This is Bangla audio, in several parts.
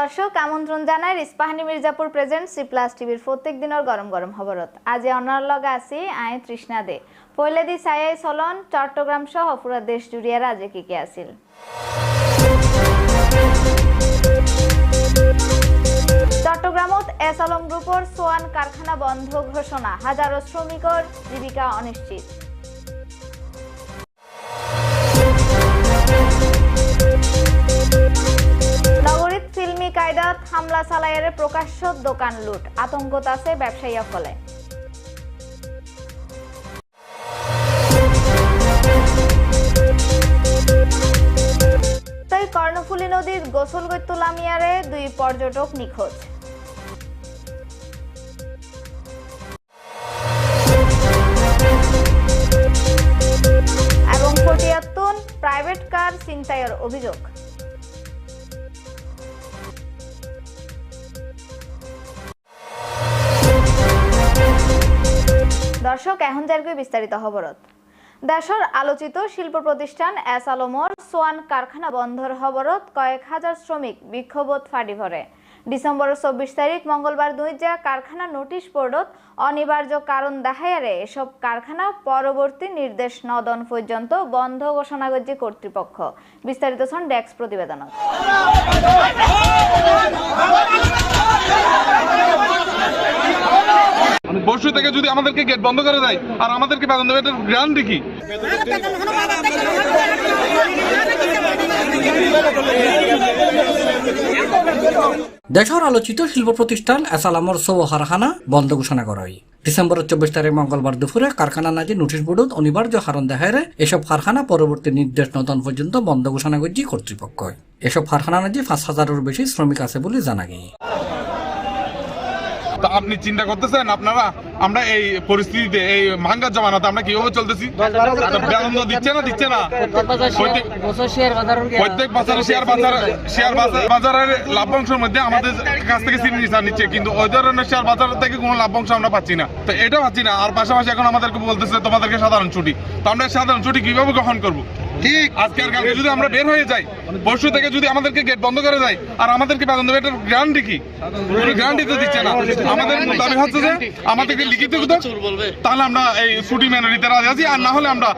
দর্শক, আমন্ত্রণ জানাই Ispahani Mirzapur present C plus টিভির প্রত্যেক দিনের গরম গরম খবরত। আজি অনার লগে আছি আই তৃষ্ণা দে। পहिले দি সায়াই চলন, চট্টগ্রাম সহ পুরা দেশ জুড়িয়ে রাজে কি কি আছিল? চট্টগ্রামত এস আলম গ্রুপর সোয়ান কারখানা বন্ধ ঘোষণা। হাজারো শ্রমিকর জীবিকা অনিশ্চিত। হামলা চালাইয়ারে প্রকাশ্য দোকান লুট। আতঙ্কত আছে ব্যবসায়ীসকলে তাই কর্ণফুলী নদীর গোসল গৈত্য লামিয়ারে দুই পর্যটক নিখোঁজ। এবং প্রাইভেট কার ছিনতাইয়ের অভিযোগ। দর্শক, এখন যারকে বিস্তারিত খবরত। দেশের আলোচিত শিল্প প্রতিষ্ঠান এস আলমর সোয়ান কারখানা বন্ধর খবরত কয়েক হাজার শ্রমিক বিক্ষোভত ফাড়ি ভরে ডিসেম্বর চব্বিশ তারিখ মঙ্গলবার দুই যা কারখানা নোটিশ বোর্ডত অনিবার্য কারণ দেখায়ারে এসব কারখানা পরবর্তী নির্দেশ নদন পর্যন্ত বন্ধ ঘোষণা করছে কর্তৃপক্ষ। বিস্তারিত ছন ডেস্ক প্রতিবেদনত। পরশু থেকে যদি আমাদেরকে গেট বন্ধ করে দেয়, আর আমাদেরকে বেতন দেবে, এটার গ্যারান্টি দেশের আলোচিত শিল্প প্রতিষ্ঠান এসালামর সৌ হারহানা বন্ধ ঘোষণা করা হয় ডিসেম্বরের চব্বিশ তারিখ মঙ্গলবার দুপুরে কারখানা নাজি নোটিশ বোর্ডত অনিবার্য হারণ দেখায় এসব কারখানা পরবর্তী নির্দেশ নতন পর্যন্ত বন্ধ ঘোষণা করছে কর্তৃপক্ষ এসব কারখানা নাজি পাঁচ হাজারের বেশি শ্রমিক আছে বলে জানা গিয়ে তা আপনি চিন্তা করতেছেন আপনারা? আমরা এই পরিস্থিতিতে, এই মাঙ্গার জমানাতে আমরা কীভাবে চলতেছি? বেতন দিচ্ছে না দিচ্ছে না। প্রত্যেক- বছরে শেয়ার বাজার শেয়ার বাজার বাজারের লাভ্যাংশের মধ্যে আমাদের কাছ থেকে সিনি নিচা নিচ্ছে, কিন্তু ওই ধরনের শেয়ার বাজার থেকে কোনো লাভ্যাংশ আমরা পাচ্ছি না। তো এটা পাচ্ছি না, আর পাশাপাশি এখন আমাদেরকে বলতেছে, তোমাদেরকে সাধারণ ছুটি। তো আমরা সাধারণ ছুটি কীভাবে গ্রহণ করব? ঠিক। আজকে আর কালকে যদি আমরা বের হয়ে যাই পরশু থেকে যদি আমাদেরকে গেট বন্ধ করে দেয় আর আমাদেরকে এটার গ্যারান্টি কি? গ্যারান্টি তো দিচ্ছে না। আমাদের দাবি হচ্ছে যে আমাদেরকে লিখিত তাহলে আমরা এই ছুটি মেনে নিতে রাজি আছি আর না হলে আমরা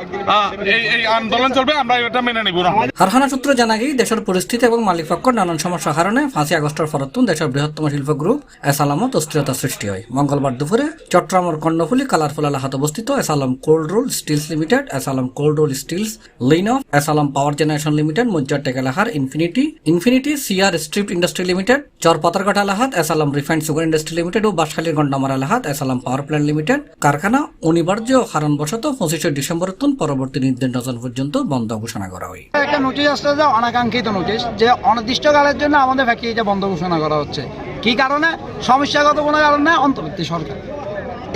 এই এই আন্দোলন চলবে আমরা এটা মেনে নিব না। কারখানা সূত্র জানা গিয়ে দেশের পরিস্থিতি এবং মালিক পক্ষের নানান সমস্যা কারণে ফাঁসি আগস্টের ফরতুন দেশের বৃহত্তম শিল্প গ্রুপ এসালামত অস্থিরতা সৃষ্টি হয়। মঙ্গলবার দুপুরে চট্টগ্রামের কর্ণফুলি কালারফুল এলাকাতে অবস্থিত S Alam cold roll steels limited S Alam cold roll steels Lin S Alam power generation limited মজ্জার টেক এলাকার infinity infinity CR strip industry limited Char Patharghat এলাহাত S Alam refined sugar industry limited ও বাসখালীর গন্ডামার এলাহাত এসালাম পাওয়ার প্ল্যান্ট লিমিটেড কারখানা অনিবার্য কারণবশত পঁচিশে ডিসেম্বর তুন পরবর্তী নির্দেশ নজর পর্যন্ত বন্ধ ঘোষণা করা হয়। একটা নোটিশ আসছে যে, অনাকাঙ্ক্ষিত নোটিশ যে অনির্দিষ্টকালের জন্য আমাদের ফ্যাক্টরিটা বন্ধ ঘোষণা করা হচ্ছে। কি কারণে? সমস্যাগত কোনো কারণে অন্তর্বর্তী সরকার।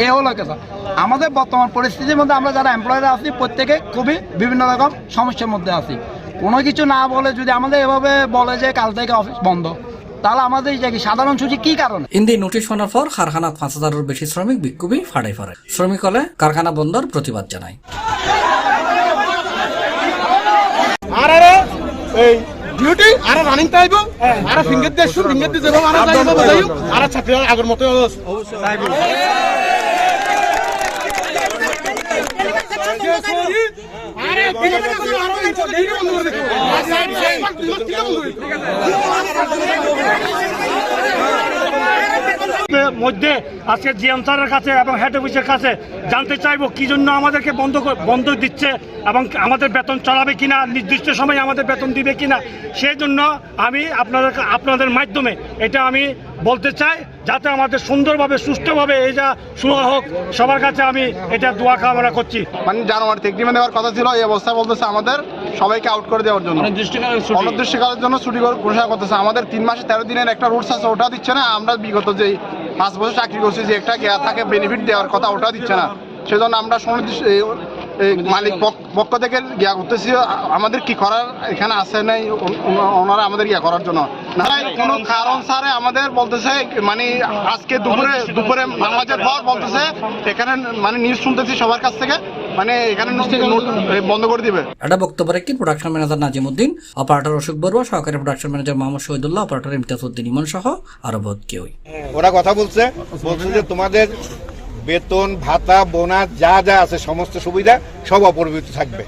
এ হলো কথা আমাদের বর্তমান পরিস্থিতির মধ্যে আমরা যারা এমপ্লয়ার আছি প্রত্যেকে খুবই বিভিন্ন রকম সমস্যার মধ্যে আছি। কোনো কিছু না বলে যদি আমাদের এভাবে বলে যে কাল থেকে অফিস বন্ধ তাহলে আমাদের কি সাধারণ ছুটি কি কারণে? ইন্দি নোটিশ শোনার পর কারখানাত পাঁচ হাজারের বেশি শ্রমিক বিক্ষোভী ফাড়াই ফাড়ে শ্রমিক হলে কারখানা বন্ধর প্রতিবাদ জানায়। এই ডিউটি আর রানিং টাইব আর ফিঙ্গার দিয়ে ফিঙ্গার দিয়ে যাব আর যাইব বাজাইব আর ছাত্রী আগের মতো মধ্যে আজকে জিএম কাছে এবং হেড অফিসের কাছে জানতে চাইব কি জন্য আমাদেরকে বন্ধ বন্ধ দিচ্ছে এবং আমাদের বেতন চড়াবে কিনা, নির্দিষ্ট সময়ে আমাদের বেতন দিবে কিনা, সেই জন্য আমি আপনাদের আপনাদের মাধ্যমে এটা আমি বলতে চাই যাতে আমাদের সুন্দরভাবে সুষ্ঠুভাবে এই যা শুরু হোক সবার কাছে আমি এটা দোয়া কামনা করছি। মানে জানুয়ারিতে এগ্রিমেন্ট দেওয়ার কথা ছিল এই অবস্থায় বলতেছে আমাদের সবাইকে আউট করে দেওয়ার জন্য। অনির্দিষ্টকালের জন্য ছুটি করে ঘোষণা করতেছে। আমাদের তিন মাসে তেরো দিনের একটা রুলস আছে ওটা দিচ্ছে না। আমরা বিগত যে পাঁচ বছর চাকরি করছি যে একটা গেয়া থাকে বেনিফিট দেওয়ার কথা ওটা দিচ্ছে না। সেজন্য আমরা মালিক পক্ষ থেকে গিয়া করতেছি। আমাদের কি করার এখানে আছে নাই ওন- ওন- ওনারা আমাদের ইয়া করার জন্য। কোনো কারণ স্যারে আমাদের বলতেছে মানে আজকে দুপুরে দুপুরে নামাজের পর বলতেছে এখানে মানে নিউজ শুনতেছি সবার কাছ থেকে মানে এখানে বন্ধ করে দিবে। এটা বক্তব্য রাখি production manager Nazim Uddin operator Ashok Barua সহকারী production manager Mohammad Shahidullah operator Imtiaz Uddin Emon সহ আরও কেউই। ওরা কথা বলছে বলছে যে তোমাদের বেতন ভাতা বোনাস যা যা আছে সমস্ত সুবিধা সব অপরিবর্তিত থাকবে।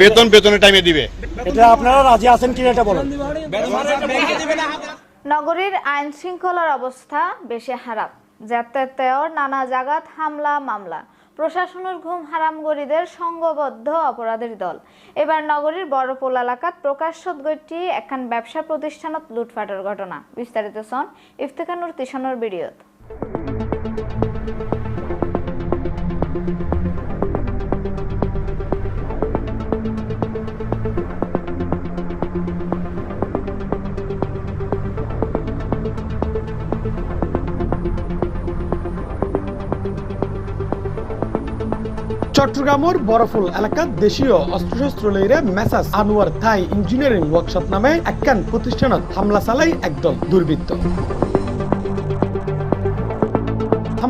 বেতন বেতনের টাইমে দিবে। এটা আপনারা রাজি আছেন কিনা এটা বলেন। নগরীর আইন শৃঙ্খলার অবস্থা বেশি খারাপ। যাতায়াতের নানা জাগাত হামলা মামলা। প্রশাসনের ঘুম হারামগরীদের সংঘবদ্ধ অপরাধের দল। এবার নগরীর বড়পোল এলাকাত প্রকাশ্যত গৈটি এখন ব্যবসা প্রতিষ্ঠানত লুটপাটের ঘটনা। বিস্তারিত সন ইফতেখানুর তিসানোর ভিডিওত চট্টগ্রামের বরফুল এলাকাত দেশীয় অস্ত্রশস্ত্র লইরে মেসাজ আনোয়ার থাই ইঞ্জিনিয়ারিং ওয়ার্কশপ নামে একখান প্রতিষ্ঠানত হামলা চালাই একদল দুর্বৃত্ত।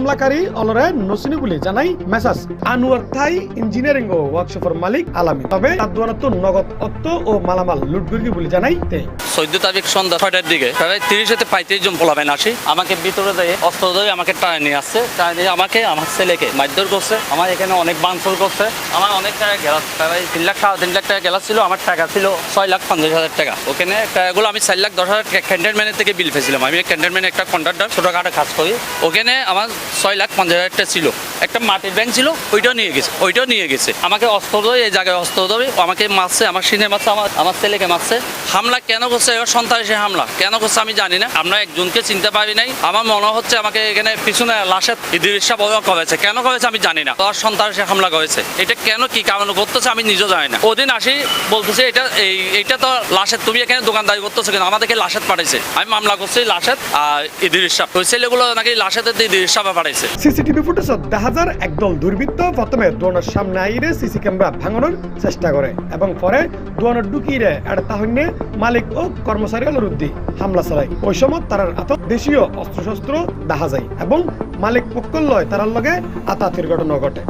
হামলাকারী অলরে নসিনি বলে জানাই মেসাজ। আনোয়ার থাই ইঞ্জিনিয়ারিং ও ওয়ার্কশপের মালিক আলামী তবে তার দোয়ানত নগদ অত্ত ও মালামাল লুটগুর্গি বলে জানাই তে। চোদ্দ তারিখ সন্ধ্যা ছয়টার দিকে। প্রায় তিরিশ হতে পঁয়ত্রিশ জন পোলাবেন আসি, আমাকে ভিতরে দিয়ে অস্ত্র দিয়ে আমাকে টানে নিয়ে আসছে টানে নিয়ে আমাকে আমার ছেলেকে মারধর করছে আমার এখানে অনেক বাংফল করছে আমার অনেক টাকা গেলাস প্রায় তিন লাখ সাড়ে তিন লাখ টাকা গেলাস ছিল আমার টাকা ছিল ছয় লাখ পঞ্চাশ হাজার টাকা। ওখানে টাকাগুলো আমি চার লাখ দশ হাজার ক্যান্টনমেন্টের থেকে বিল পেয়েছিলাম আমি ক্যান্টনমেন্ট একটা কন্ট্রাক্টর ছোটোখাটো কাজ করি ওখানে আমার ছয় লাখ পঞ্চাশ হাজার টাকা ছিল। একটা মাটির ব্যাংক ছিল, ওইটাও নিয়ে গেছে, ওইটাও নিয়ে গেছে। আমাকে অস্ত্র দিয়ে এই জায়গায় অস্ত্র দেবে আমাকে মারছে, আমার সিনে মারছে, আমার আমার ছেলেকে মারছে। হামলা কেন করছে? এবার সন্ত্রাসী হামলা। কেন করছে আমি জানি না। আমরা একজনকে চিনতে পারি নাই। আমার মনে হচ্ছে আমাকে এখানে পিছনে লাশের ইদিরিসা বড় করেছে। কেন করেছে আমি জানি না। আর সন্ত্রাসী হামলা করেছে। এটা কেন কি কারণে করতেছে আমি নিজেও জানি না। ওদিন আসি, বলতেছে, এটা, এই এটা তো লাশের, তুমি এখানে দোকানদারি করতেছো কেন? আমাদেরকে লাশের পাঠাইছে। আমি মামলা করছি লাশের আর ইদিরিসা ওই ছেলেগুলো নাকি লাশের ইদিরিসা পাঠাইছে সিসিটিভি ফুটেজে দেখা যায় একদল দুর্বৃত্ত প্রথমে দোয়ানোর সামনে আইরে সিসি ক্যামেরা ভাঙানোর চেষ্টা করে এবং পরে দোয়ানোর ঢুকিয়ে এটা তাহলে মালিক ও কর্মচারী অলরুদ্দি হামলা চালায়। ওই সময় তার আত দেশীয় অস্ত্রশস্ত্র দেখা যায় এবং মালিক পক্ষ লয় তারার লগে আতাতির ঘটনা ঘটে।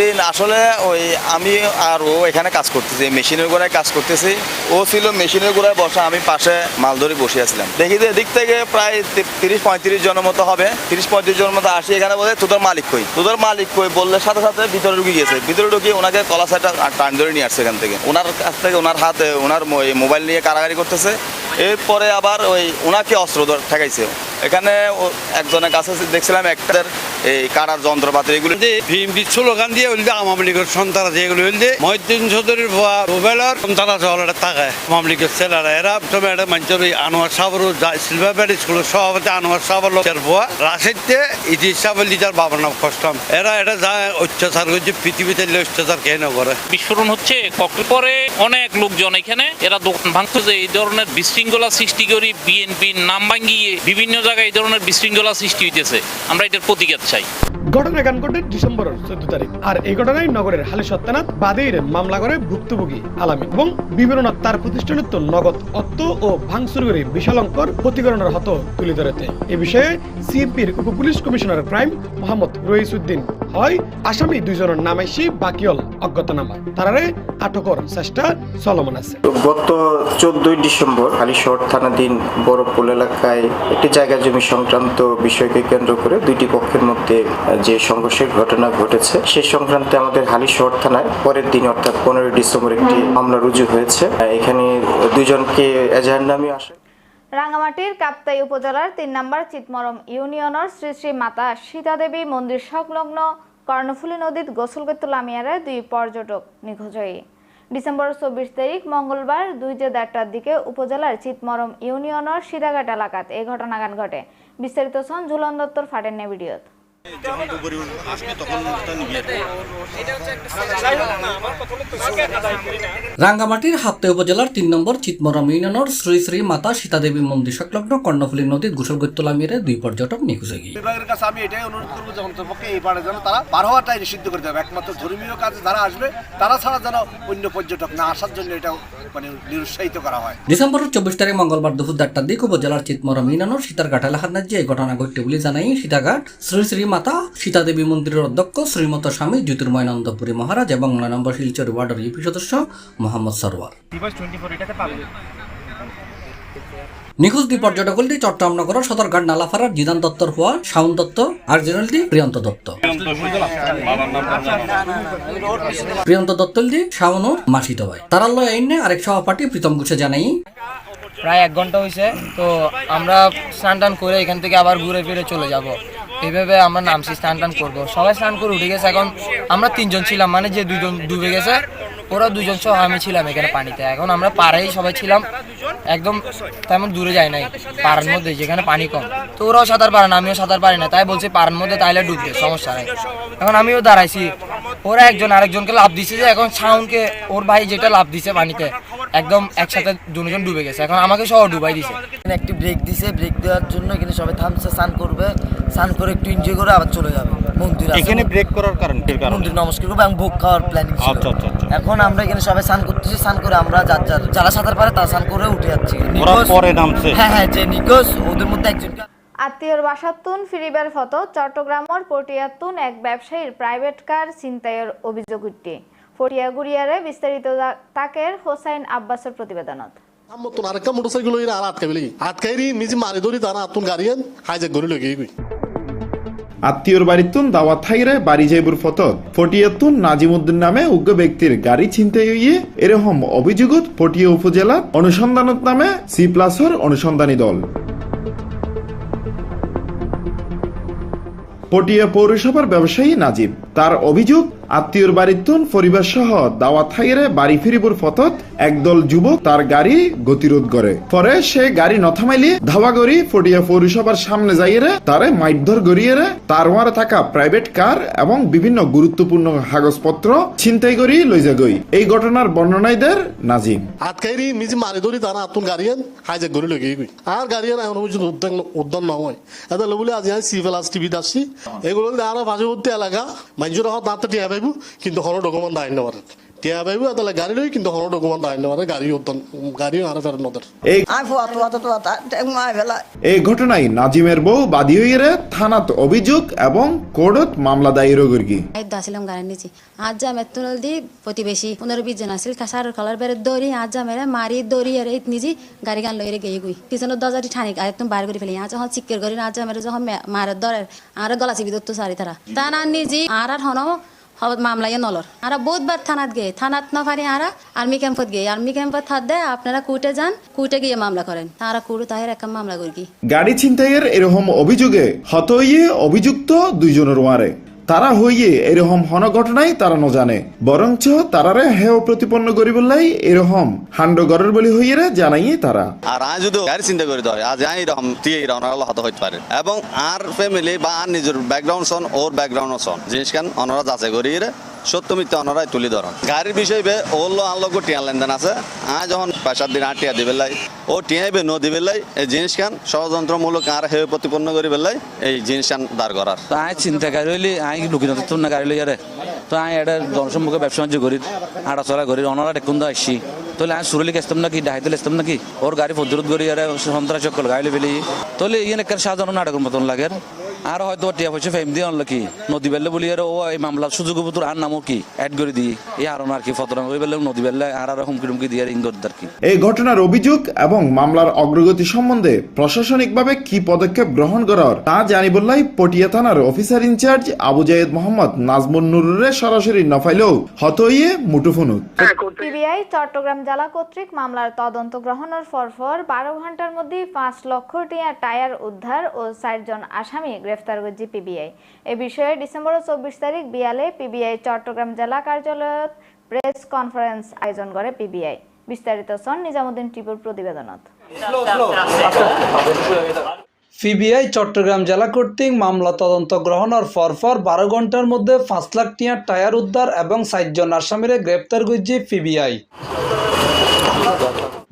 দিন আসলে ওই আমি আর ও এখানে কাজ করতেছি, মেশিনের গোড়ায় কাজ করতেছি। ও ছিল মেশিনের গোড়ায় বসা, আমি পাশে মাল ধরে বসে আছিলাম দেখি যে এদিক থেকে প্রায় তিরিশ পঁয়ত্রিশ জনের মতো হবে। তিরিশ পঁয়ত্রিশ জনের মতো আসি, এখানে বলে তোদের মালিক কই? তোদের মালিক কই বললে সাথে সাথে ভিতরে ঢুকে গিয়েছে। ভিতরে ঢুকিয়ে ওনাকে কলা সাইডটা টান ধরে নিয়ে আসছে এখান থেকে। ওনার কাছ থেকে ওনার হাতে ওনার মোবাইল নিয়ে কারাগারি করতেছে। এরপরে আবার ওই ওনাকে অস্ত্র ঠেকাইছে। এখানে একজনের কাছে দেখছিলাম একটা এই কাটার যন্ত্রপাতি এগুলো বিএমপি স্লোগান দিয়ে হইলে আওয়ামী লীগের সন্তান যেগুলো হইলে মহিদ্দিন চৌধুরীর ভুয়া মোবাইলের সন্তান আছে হলে তাকায় আওয়ামী লীগের ছেলেরা এরা তবে এটা মানুষের ওই আনোয়ার সাহর সিলভার ব্যাড স্কুলের সভাপতি আনোয়ার সাহর লোকের ভুয়া। রাশেদতে ইতি সাহেবের লিজার বাবার নাম কষ্টম এরা এটা যায় অত্যাচার করছে পৃথিবীতে অত্যাচার কেন করে? বিস্ফোরণ হচ্ছে ককটেল পরে অনেক লোকজন এখানে এরা দোকান ভাঙতেছে এই ধরনের বিশৃঙ্খলা সৃষ্টি করি বিএনপির নাম ভাঙিয়ে বিভিন্ন জায়গায় এই ধরনের বিশৃঙ্খলা সৃষ্টি হইতেছে। আমরা এটার প্রতিকার চাই। ঘটনা গান ঘটে ডিসেম্বরের চোদ্দ তারিখ। আর এই ঘটনায় নগরের হালি সত্যানাথ বাদীর মামলা করে ভুক্তভোগী আলামী এবং বিভিন্ন তার প্রতিষ্ঠানের তো নগদ অত্ত ও ভাঙচুর করে বিশালঙ্কর ক্ষতিকরণের হত তুলে ধরেতে এ বিষয়ে সিএমপির উপ police commissioner crime Mohammad Rais Uddin হয়, আসামি দুইজনের নামাইশি বাকিয়ল অজ্ঞাতনামা তারারে আটকর চেষ্টা চলমান আছে। গত চোদ্দই ডিসেম্বর হালিশহর থানাধীন বড়পুল এলাকায় একটি জায়গা জমি সংক্রান্ত বিষয়কে কেন্দ্র করে দুইটি পক্ষের মধ্যে যে সংঘর্ষের ঘটনা ঘটেছে, সে সংক্রান্তে আমাদের হালিশহর থানায় পরের দিন, অর্থাৎ পনেরোই ডিসেম্বর একটি মামলা রুজু হয়েছে। এখানে দুজনকে এজাহার নামে আসে। রাঙ্গামাটির কাপ্তাই উপজেলার তিন নম্বর চিতমরম ইউনিয়নের শ্রী শ্রী মাতা সীতাদেবী মন্দির সংলগ্ন কর্ণফুলী নদীত গোসল করতে লামিয়ারে দুই পর্যটক নিখোঁজ হয়ে ডিসেম্বর চব্বিশ তারিখ মঙ্গলবার দুই যে দেড়টার দিকে উপজেলার চিতমরম ইউনিয়নের সিদাঘাট এলাকাত এই ঘটনাগান ঘটে। বিস্তারিত সন ঝুলন দত্তর ফাটেন্নে ভিডিওত। রাঙ্গামাটির হাপ্তে উপজেলার তিন নম্বর চিতমরম ইউনিয়নের শ্রী শ্রী মাতা সীতাদেবী মন্দির সংলগ্ন কর্ণফুলী নদীর গোসল গৈতলা মেরে দুই পর্যটক নিখোঁজ হয়ে গিয়ে। বিভাগের কাছে আমি এটাই অনুরোধ করব যে অন্তপক্ষে এই পাড়ে যেন তারা পার হওয়াটাই নিষিদ্ধ করে দেবে একমাত্র ধর্মীয় কাজে যারা আসবে তারা ছাড়া যেন অন্য পর্যটক না আসার জন্য এটা মানে নিরুৎসাহিত করা হয়। ডিসেম্বরের চব্বিশ তারিখ মঙ্গলবার দুপুর দেড়টার দিক উপজেলার চিতমরম ইউনিয়নের সীতারঘাট এলাকার ন্যায্যে এই ঘটনা ঘটতে বলে জানাই সীতাঘাট শ্রী শ্রী মাতা সীতাদেবী মন্দিরের অধ্যক্ষ শ্রীমত স্বামী জ্যোতির্ময়ানন্দপুরী মহারাজ এবং নয় নম্বর শিলচর ওয়ার্ডের ইউপি সদস্য মোহাম্মদ সরওয়ার। নিখোঁজ দুই পর্যটকটি চট্টগ্রাম নগরের সদরঘাট নালাফাড়ার জিদান দত্তর হওয়া শাওন দত্ত আর জেনারেলটি প্রিয়ন্ত দত্ত। প্রিয়ন্ত দত্তলদি শাওন ও মাসিত ভাই। তারাল্লয় আইনে আরেক সহপাঠী প্রীতম ঘোষে জানাই প্রায় এক ঘণ্টা হয়েছে তো আমরা স্নান টান করে এখান থেকে আবার ঘুরে ফিরে চলে যাব। এইভাবে আমরা নামছি, স্নান টান করব। সবাই স্নান করে উঠে গেছে, এখন আমরা তিনজন ছিলাম মানে যে দুজন ডুবে গেছে, ওরা দুজন সহ আমি ছিলাম এখানে পানিতে। এখন আমরা পাড়েই সবাই ছিলাম, একদম তেমন দূরে যায় নাই, পাড়ার মধ্যে, যেখানে পানি কম। তো ওরাও সাঁতার পারে না, আমিও সাঁতার পারি না, তাই বলছি পাড়ার মধ্যে তাইলে ডুববে, সমস্যা নাই। এখন আমিও দাঁড়াইছি ওরা একজন আরেকজনকে লাভ দিছে যে এখন শাওনকে ওর ভাই যেটা লাভ দিছে পানিতে একদম একসাথে দুজন ডুবে গেছে। এখন আমাকে সহ ডুবাই দিছে। একটি ব্রেক দিছে ব্রেক দেওয়ার জন্য এখানে সবাই থামছে স্নান করবে। স্নান করে একটু এনজয় করে আবার চলে যাবে। মন্দির এখানে ব্রেক করার কারণ মন্দির নমস্কার করব এবং ভোগ খাওয়ার প্ল্যানিং এখন আমরা এখানে সবাই স্নান করতেছি স্নান করে আমরা যার যার যারা সাঁতার পারে তারা স্নান করে উঠে যাচ্ছি। পরে নামছে। হ্যাঁ হ্যাঁ যে নিখোঁজ ওদের মধ্যে একজনকে আত্মীয়র বাসাতুন ফিরিবার ফটো চট্টগ্রামের পটিয়াতুন এক ব্যবসায়ীর প্রাইভেট কার ছিনতাইয়ের অভিযোগ উঠে। ফটিয়াগুড়িয়ারে বিস্তারিত তাকের হোসাইন আব্বাসের প্রতিবেদনত। মতন আরেকটা মোটরসাইকেল হইরা আর আটকাবি আটকাইরি নিজে মারি ধরি তারা আতুন গাড়িয়ান হাইজেক করে লগে গই আত্মীয়র বাড়িতুন দাওয়াত থাইরে বাড়ি যাইবুর ফতত ফটিয়াতুন নাজিমুদ্দিন নামে উগ্র ব্যক্তির গাড়ি ছিনতাই হইয়ে এরকম অভিযোগত ফটিয়া উপজেলা অনুসন্ধানত নামে সি প্লাসর অনুসন্ধানী দল। পটিয়া পৌরসভার ব্যবসায়ী নাজিব। তার অভিযোগ আত্মীয়র বাড়িতুন পরিবার সহ দাওয়াত থাইরে বাড়ি ফিরিবুর ফতত একদল যুবক তার গাড়ি গতিরোধ করে। পরে সে গাড়ি নথামাইলি ধাওয়া করি ফটিয়া পৌরসভার সামনে যাইয়ে তারে মাইধর গড়িয়ে তার থাকা প্রাইভেট কার এবং বিভিন্ন গুরুত্বপূর্ণ কাগজপত্র ছিনতাই করি লইজা গই। এই ঘটনার বর্ণনাইদের নাজিম। আটকাইরি নিজে মারি ধরি তারা আতুন গাড়িয়ান হাইজেক করে লগে গই। আর গাড়িয়ান এখন পর্যন্ত উদ্যান উদ্যান নহয় এটা বলে আজ সি প্লাস টিভি আসছি। এগুলো আরও পার্শ্ববর্তী এলাকা। মানুষের হওয়া দাঁতটা পাইব কিন্তু কোনো ডকুমেন্ট আইন নেওয়ার টিয়া পাইব তাহলে গাড়ি লই কিন্তু কোনো ডকুমেন্ট আইন নেওয়ার গাড়ি উদ্যান গাড়িও আরও এই ঘটনায় নাজিমের বউ বাদী হইয়ে থানাত অভিযোগ এবং কোর্টত মামলা দায়ের করি আসলাম গাড়ি নিচে। আজ যা মেতুনল দি প্রতিবেশী পনেরো বিশ জন আছিল কাঁচার কালার বেড়ে দৌড়ি আজ যা মেরে মারি দৌড়ি আর নিজে গাড়ি গান লইরে গিয়ে গুই পিছনের দরজাটি ঠানি একদম বাইর করে ফেলি। আজ যখন চিকের করি আজ যা মেরে যখন মারের দরের আর গলা চিবি দত্ত সারি তারা তা না নিজে আর আর হন হবত মামলা ইয়ে নলর। আর বহুতবার থানাত গিয়ে, থানাত না পারি আর আর্মি ক্যাম্পত গিয়ে, আর্মি ক্যাম্পত থাক দেয়, আপনারা কুটে যান কুটে গিয়ে মামলা করেন। তারা কুড়ু তাহের একটা মামলা করি গাড়ি ছিনতাইয়ের এরকম অভিযোগে হতইয়ে অভিযুক্ত দুইজনের ওয়ারে। তারা হইয়ে এরকম হন ঘটনায় তারা ন জানে। বরঞ্চ তারারে হেও প্রতিপন্ন করিবলাই এরকম হান্ড গরের বলি হইয়ে জানাইয়ে তারা। আর আজ যদি গাড়ি চিন্তা করি দেয় আজ আই এরকম দিয়ে এরকম হত হইতে পারে। এবং আর ফ্যামিলি বা আর নিজের ব্যাকগ্রাউন্ড সন ওর ব্যাকগ্রাউন্ড সন জিনিস কেন? অনরা যাচাই করি সত্য মিথ্যা অনরাই তুলি ধরন। গাড়ির বিষয়ে বে ওর আনলো টিয়া লেনদেন আছে। আজ যখন পয়সার দিন আর টিয়া দিবে লাই, ও টিয়াইবে ন দিবে লাই, এই জিনিস খান ষড়যন্ত্রমূলক আর হেয় প্রতিপন্ন করি বেলাই এই জিনিস খান দাঁড় করার। তো আয় চিন্তা গাড়ি হইলি আই লুকি তো না গাড়ি লইয়ারে তো আই এটা জনসম্মুখে ব্যবসা বাণিজ্য করি, আড়া চলা করি অনারা দেখুন তো আসছি তাহলে আই সুরলি গেছতাম নাকি ডাহাইতে লেছতাম নাকি? ওর গাড়ি প্রতিরোধ করি, আরে সন্ত্রাস গাড়ি ফেলি তাহলে ইয়ে সাধারণ নাটকের মতন লাগে আর হয়তো টিয়া পয়সা ফেম দিয়ে আনলো কি? নদী বেললে বলি আর ও এই মামলা সুযোগ উপর আর নামও কি? অ্যাড করে দিই এই আর আর কি ফতরাম ওই বেলে নদী বেললে আর আর হুমকি টুমকি দিয়ে রিং করে আর কি? এই ঘটনার অভিযোগ এবং মামলার অগ্রগতি সম্বন্ধে প্রশাসনিকভাবে কি পদক্ষেপ গ্রহণ করার তা জানি বললাই পটিয়া থানার officer in charge Abu Zayed Mohammad Nazmun নুরুরে সরাসরি নফাইলেও হতইয়ে মুঠোফোনুত পিবিআই চট্টগ্রাম জেলা কর্তৃক মামলার তদন্ত গ্রহণের পরপর বারো ঘণ্টার মধ্যে পাঁচ লক্ষ টিয়া টায়ার উদ্ধার ও ষাটজন আসামি গ্রেফতার করছে পিবিআই। এ বিষয়ে ডিসেম্বর চব্বিশ তারিখ বিয়ালে পিবিআই চট্টগ্রাম জেলা কার্যালয়ত প্রেস কনফারেন্স আয়োজন করে পিবিআই। বিস্তারিত সন নিজামুদ্দিন টিপুর প্রতিবেদনত। পিবিআই চট্টগ্রাম জেলা কর্তৃক মামলা তদন্ত গ্রহণের পরপর বারো ঘণ্টার মধ্যে পাঁচ লাখ টিয়ার টায়ার উদ্ধার এবং ষাটজন আসামিরে গ্রেপ্তার করছে পিবিআই।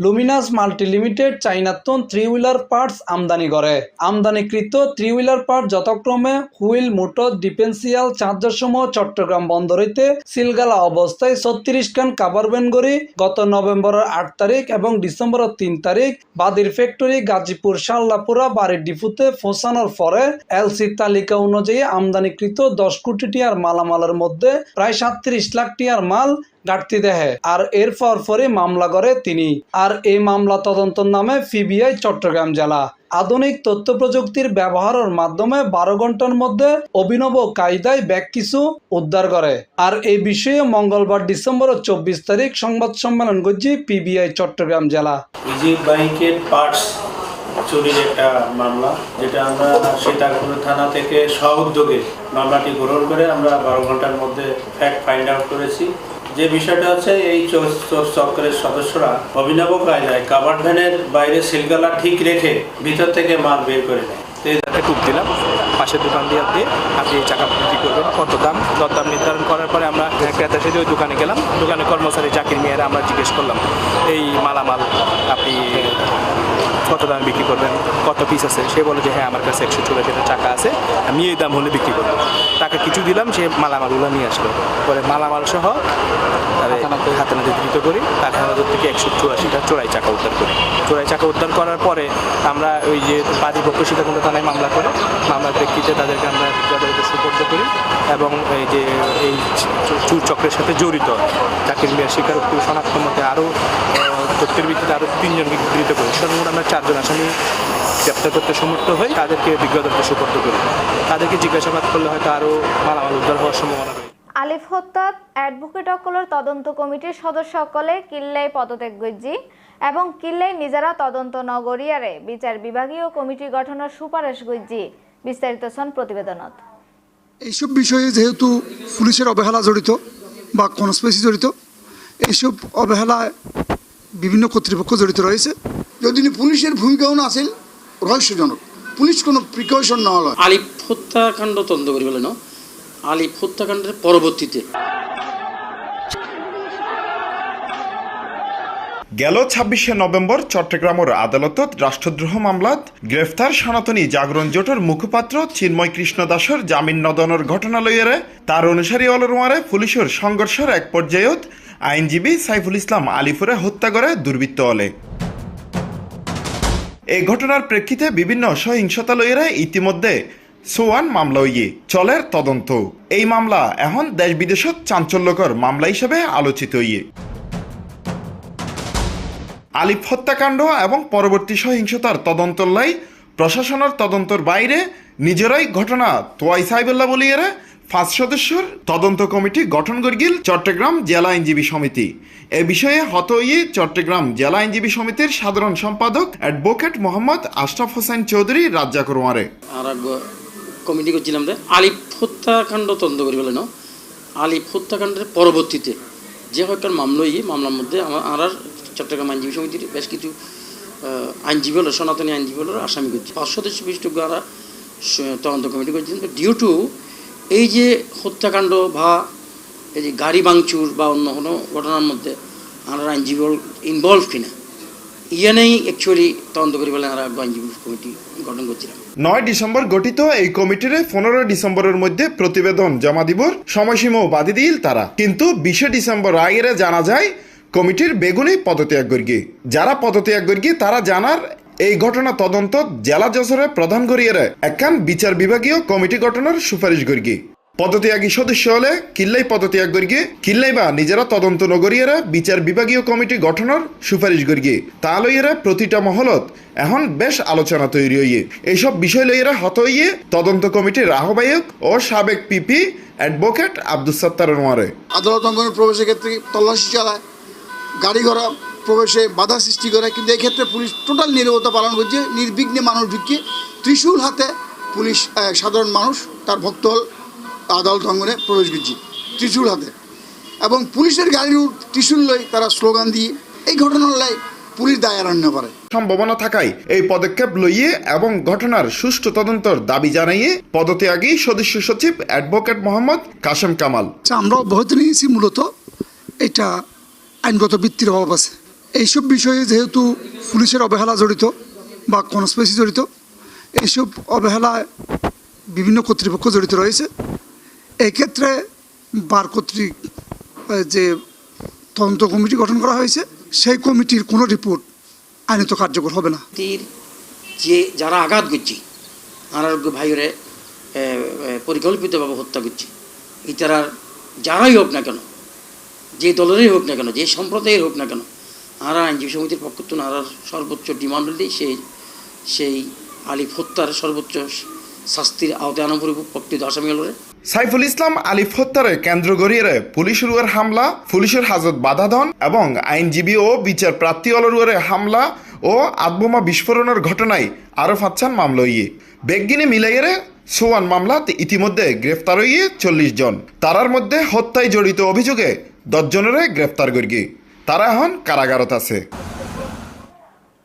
লুমিনাস মাল্টি লিমিটেড চাইনাতন থ্রি হুইলার পার্টস আমদানি করে। আমদানিকৃত থ্রি হুইলার পার্ট যথাক্রমে হুইল, মোটর, ডিফেন্সিয়াল চার্জার সমূহ চট্টগ্রাম বন্দর হইতে সিলগালা অবস্থায় ছত্রিশ খান কাবার গড়ি গত নভেম্বরের আট তারিখ এবং ডিসেম্বরের তিন তারিখ বাদির ফ্যাক্টরি গাজীপুর, শাল্লাপুরা বাড়ির ডিপুতে পৌঁছানোর পরে এলসি তালিকা অনুযায়ী আমদানিকৃত দশ কোটি টিয়ার মালামালের মধ্যে প্রায় সাতত্রিশ লাখ টিয়ার মাল ঘাটতি দেহে। আর এরপর পরে মামলা করে তিনি। আর এই মামলা তদন্তর নামে ফিবিআই চট্টগ্রাম জেলা। আধুনিক তথ্য প্রযুক্তির ব্যবহারের মাধ্যমে বারো ঘণ্টার মধ্যে অভিনব কায়দায় ব্যাগ কিছু উদ্ধার করে। আর এই বিষয়ে মঙ্গলবার ডিসেম্বর চব্বিশ তারিখ সংবাদ সম্মেলন করছি পিবিআই, চট্টগ্রাম জেলা। পার্টস চুরির একটা মামলা, যেটা আমরা সীতাকুণ্ড থানা থেকে সউদ্যোগে মামলাটি গ্রহণ করে আমরা বারো ঘণ্টার মধ্যে ফ্যাক্ট ফাইন্ড আউট করেছি। যে বিষয়টা হচ্ছে এই চোর চক্রের সদস্যরা অভিনব কায়দায় কাভার্ড ভ্যানের বাইরে সিলগালা ঠিক রেখে ভিতর থেকে মাল বের করে নেয়। টুপ দিলাম। পাশের দোকান দিয়ে দিয়ে আপনি এই চাকা বিক্রি করবেন। কত দাম? দরদাম নির্ধারণ করার পরে আমরা ক্রেতার সাথে ওই দোকানে গেলাম। দোকানে কর্মচারী জাকির মিয়ারা আমরা জিজ্ঞেস করলাম, এই মালামাল আপনি কত দামে বিক্রি করবেন কত পিস আছে? সে বলে যে হ্যাঁ আমার কাছে একশো চুরাশিটা টাকা আছে আমি এই দাম হলে বিক্রি করব। তাকে কিছু দিলাম সে মালামালগুলো নিয়ে আসলো। পরে মালামাল সহ হাতে নাতে ধৃত করি। তার হাতে থেকে একশো চুরাশিটা চোরাই চাকা উদ্ধার করি। চোরাই চাকা উদ্ধার করার পরে আমরা ওই যে বাদীপক্ষ সীতাকুণ্ড থানায় মামলা করে। মামলার প্রেক্ষিতে তাদেরকে আমরা আদালতে সুপর্দ করি এবং এই যে এই চুর চক্রের সাথে জড়িত চাকরির মেয়ের স্বীকারোক্তি শনাক্ত মতে আরও তথ্যের ভিত্তিতে আরও তিনজনকে গৃহীত করি। সর্বমোট আমরা চারজন আসামি গ্রেপ্তার করতে সমর্থ হই। তাদেরকে বিজ্ঞ আদালতে সুপর্দ করি। তাদেরকে জিজ্ঞাসাবাদ করলে হয়তো আরও মালামাল উদ্ধার হওয়ার সম্ভাবনা রয়েছে। আলিফ হত্যাত অ্যাডভোকেট অকলের তদন্ত কমিটির সদস্য সকলে কিল্লাই পদত্যাগ গজ্জি এবং কিল্লাই নিজেরা তদন্ত নগরিয়ারে বিচার বিভাগীয় কমিটি গঠনের সুপারিশ গজ্জি বিস্তারিত সন প্রতিবেদনত। এইসব বিষয়ে যেহেতু পুলিশের অবহেলা জড়িত বা কনস্পেসি জড়িত এইসব অবহেলায় বিভিন্ন কর্তৃপক্ষ জড়িত রয়েছে। যদি পুলিশের ভূমিকাও না আছিল রহস্যজনক। পুলিশ কোনো প্রিকশন না হলো আলিফ হত্যাকাণ্ড তদন্ত করি বলে না আলিফ হত্যাকাণ্ডের পরবর্তীতে। গেল ছাব্বিশে নভেম্বর চট্টগ্রামের আদালতত রাষ্ট্রদ্রোহ মামলাত গ্রেফতার সনাতনী জাগরণ জোটের মুখপাত্র চিন্ময় কৃষ্ণ দাসর জামিন নদনের ঘটনা লইয়ারে তার অনুসারী অলরমারে পুলিশের সংঘর্ষের এক পর্যায়ত আইনজীবী সাইফুল ইসলাম আলিফুরে হত্যা করে দুর্বৃত্ত অলে এই ঘটনার প্রেক্ষিতে বিভিন্ন সহিংসতা লইয়ারে ইতিমধ্যে সোয়ান মামলা ইয়ে চলের তদন্ত। এই মামলা এখন দেশ বিদেশত চাঞ্চল্যকর মামলা হিসেবে আলোচিত ইয়ে আলিফ হত্যাকাণ্ড এবং পরবর্তী সহিংসতার তদন্ত তদন্তলাই প্রশাসনের তদন্তর বাইরে নিজেরাই ঘটনা তোয়াই সাইবুল্লাহ বলিয়ারে পাঁচ সদস্যর তদন্ত কমিটি গঠন করিল চট্টগ্রাম জেলা আইনজীবী সমিতি। এ বিষয়ে হতই চট্টগ্রাম জেলা আইনজীবী সমিতির সাধারণ সম্পাদক অ্যাডভোকেট মোহাম্মদ আশরাফ হোসেন চৌধুরী রাজ্জা করোয়ারে আর কমিটি করছিলাম যে আলিফ হত্যাকাণ্ড তদন্ত করি বলে না? হত্যাকাণ্ডের পরবর্তীতে যে হত্যার মামলা ইয়ে মামলার মধ্যে আমার চট্টগ্রাম আইনজীবী সমিতির বেশ কিছু আইনজীবী হলো, সনাতনী আইনজীবী হলো, আসামি করছে। পাঁচ সদস্য বিশিষ্ট তদন্ত কমিটি করছেন ডিউ টু এই যে হত্যাকাণ্ড বা এই যে গাড়ি ভাঙচুর বা অন্য কোনো ঘটনার মধ্যে আমরা আইনজীবী ইনভলভ কিনা ইয়ানেই অ্যাকচুয়ালি তদন্ত করি বলে আমরা কমিটি গঠন করছিলাম। নয় ডিসেম্বর গঠিত এই কমিটির পনেরো ডিসেম্বরের মধ্যে প্রতিবেদন জমা দিবর। সময়সীমাও বাদি দিল তারা। কিন্তু বিশে ডিসেম্বর আগের জানা যায়, কমিটির বেগুনেই পদত্যাগ করি যারা পদত্যাগ করি তারা জানার এই ঘটনা তদন্ত জেলা জজরে প্রধান করিয়ারে একখান বিচার বিভাগীয় কমিটি গঠনের সুপারিশ করি পদত্যাগী সদস্য হলে কিল্লাই পদত্যাগ করিয়ে কিল্লাই বা নিজেরা তদন্ত নগরিয়ারা বিচার বিভাগীয় কমিটি গঠনের সুপারিশ করিয়ে তা লইয়ারা প্রতিটা মহলত এখন বেশ আলোচনা তৈরি হইয়ে। এইসব বিষয় লইয়ারা হত হইয়ে তদন্ত কমিটির আহ্বায়ক ও সাবেক পিপি অ্যাডভোকেট আব্দুল সত্তার আদালত প্রবেশের ক্ষেত্রে তল্লাশি চালায় গাড়ি ঘোড়া প্রবেশে বাধা সৃষ্টি করে কিন্তু এক্ষেত্রে পুলিশ টোটাল নিরবতা পালন করছে। নির্বিঘ্নে মানুষ ঢুকিয়ে ত্রিশূল হাতে পুলিশ সাধারণ মানুষ তার ভক্তল আদালত অঙ্গনে প্রবেশ করছে ত্রিশূল হাতে। এবং পুলিশের গাড়ির ত্রিশূল লই তারা স্লোগান দিয়ে এই ঘটনার পুলিশ দায় এড়ান্য পারে সম্ভাবনা থাকায় এই পদক্ষেপ লইয়ে এবং ঘটনার সুষ্ঠু তদন্তর দাবি জানাইয়ে পদত্যাগী সদস্য সচিব অ্যাডভোকেট মোহাম্মদ কাশেম কামাল। আচ্ছা আমরা অব্যাহত নিয়েছি মূলত। এটা আইনগত ভিত্তির অভাব আছে। এইসব বিষয়ে যেহেতু পুলিশের অবহেলা জড়িত বা কনস্পেসি জড়িত, এইসব অবহেলায় বিভিন্ন কর্তৃপক্ষ জড়িত রয়েছে। এক্ষেত্রে বার কর্তৃক যে তদন্ত কমিটি গঠন করা হয়েছে, সেই কমিটির কোনো রিপোর্ট আইনত কার্যকর হবে না। যে যারা আঘাত করছে আনারোগ্য ভাইরে পরিকল্পিতভাবে হত্যা করছে ইতারার যারাই হোক না কেন, যে দলেরই হোক না কেন, যে সম্প্রদায়ের হোক না কেন আর আইনজীবী সমিতির পক্ষ থেকে আর সর্বোচ্চ ডিমান্ড হলে সেই সেই আলিফ হত্যার সর্বোচ্চ শাস্তির আওতায় আনা প্রকৃত আসামি সাইফুল ইসলাম আলিফ হত্যারে কেন্দ্র গড়িয়ে পুলিশ রুয়ের হামলা, পুলিশের হাজত বাধা দন এবং আইনজীবী ও বিচার প্রার্থী অলরুয়ারে হামলা ও আতবোমা বিস্ফোরণের ঘটনায় আরও ফাঁচান মামলা ইয়ে বেগিনে মিলাইয়েরে সোয়ান মামলাতে ইতিমধ্যে গ্রেফতার হইয়ে চল্লিশ জন। তারার মধ্যে হত্যায় জড়িত অভিযোগে দশজনেরে গ্রেফতার করিয়ে। তারা এখন কারাগারত আছে।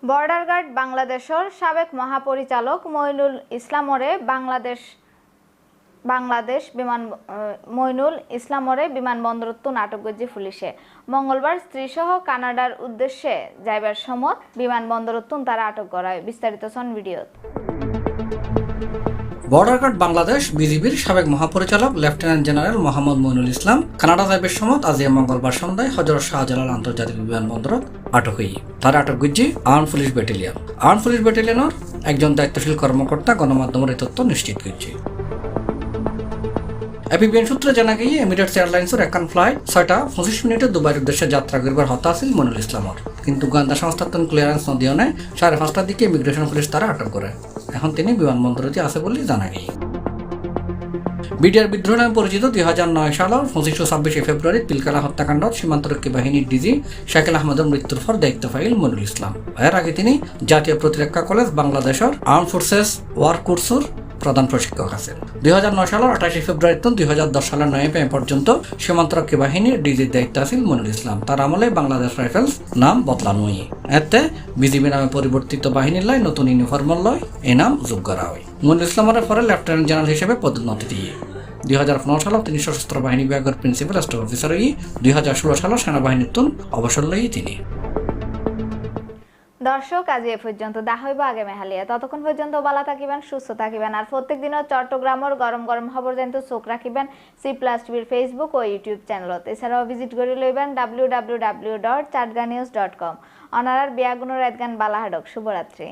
বর্ডার গার্ড বাংলাদেশের সাবেক মহাপরিচালক মইনুল ইসলামরে বাংলাদেশ বাংলাদেশ বিমান মইনুল ইসলামরে বিমানবন্দরত্ব নাটক গজ্জি পুলিশে। মঙ্গলবার স্ত্রীসহ কানাডার উদ্দেশ্যে যাইবার সময় বিমানবন্দরত্ব তারা আটক করায়। বিস্তারিত সন ভিডিওত। বর্ডার গার্ড বাংলাদেশ বিজিবির সাবেক মহাপরিচালক lieutenant general Mohammad Mainul Islam Canada যাইবের সময় আজিয়া মঙ্গলবার সন্ধ্যায় হজরত শাহজালাল আন্তর্জাতিক বিমানবন্দরত আটক হই। তার আটক গুজি আর্ম পুলিশ ব্যাটালিয়ন। আর্ম পুলিশ ব্যাটালিয়নের একজন দায়িত্বশীল কর্মকর্তা গণমাধ্যমের এই তথ্য নিশ্চিত করছে এপিবিএন সূত্রে জানা গিয়ে এমিরেটস এয়ারলাইন্সের একান ফ্লাইট ছয়টা পঁচিশ মিনিটে দুবাইয়ের উদ্দেশ্যে যাত্রা করবার হতা আছিল মনুল ইসলামর। কিন্তু গোয়েন্দা সংস্থার তখন ক্লিয়ারেন্স নদীয়নে সাড়ে পাঁচটার দিকে ইমিগ্রেশন পুলিশ তারা আটক করে। এখন তিনি বিমানবন্দরটি আছে বলে জানা গেছে। বিডিআর বিদ্রোহ নামে পরিচিত দুই হাজার নয় সালের পঁচিশশো ছাব্বিশে ফেব্রুয়ারি পিলকালা হত্যাকাণ্ড সীমান্তরক্ষী বাহিনীর ডিজি শাকিল আহমদের মৃত্যুর পর দায়িত্ব পাইল মনুল ইসলাম। এর আগে তিনি জাতীয় প্রতিরক্ষা কলেজ বাংলাদেশের আর্ম ফোর্সেস ওয়ার কোর্সের প্রধান প্রশিক্ষক আছেন। দুই হাজার নয় সালের আঠাশে ফেব্রুয়ারি তো দুই হাজার দশ সালের নয় মে পর্যন্ত সীমান্তরক্ষী বাহিনীর ডিজির দায়িত্ব আছেন মনুল ইসলাম। তার আমলে বাংলাদেশ রাইফেলস নাম বদলানো হয় এতে বিজিবি নামে পরিবর্তিত বাহিনীর লাই নতুন ইউনিফর্ম লয়, এ নাম যোগ করা হয় মনুল ইসলামের পরে লেফটেন্যান্ট জেনারেল হিসেবে পদোন্নতি দিয়ে। দুই হাজার পনেরো সালে তিনি সশস্ত্র বাহিনী বিভাগের প্রিন্সিপাল স্টাফ অফিসার হয়ে দুই হাজার ষোলো সালে সেনাবাহিনীর তুন অবসর লই তিনি। দর্শক, আজ এ পর্যন্ত। দা হইব আগে মেহালিয়া ততক্ষণ পর্যন্ত বালা থাকিবেন, সুস্থ থাকিবেন। আর প্রত্যেক দিনও চট্টগ্রামের গরম গরম খবর জানতে চোখ রাখিবেন সি প্লাস টিভির ফেসবুক ও ইউটিউব চ্যানেলত এছাড়াও ভিজিট করে লইবেন W W W dot Chatga news dot com অনারার বিয়াগুনোর এদগান বালাহাডক। শুভরাত্রি।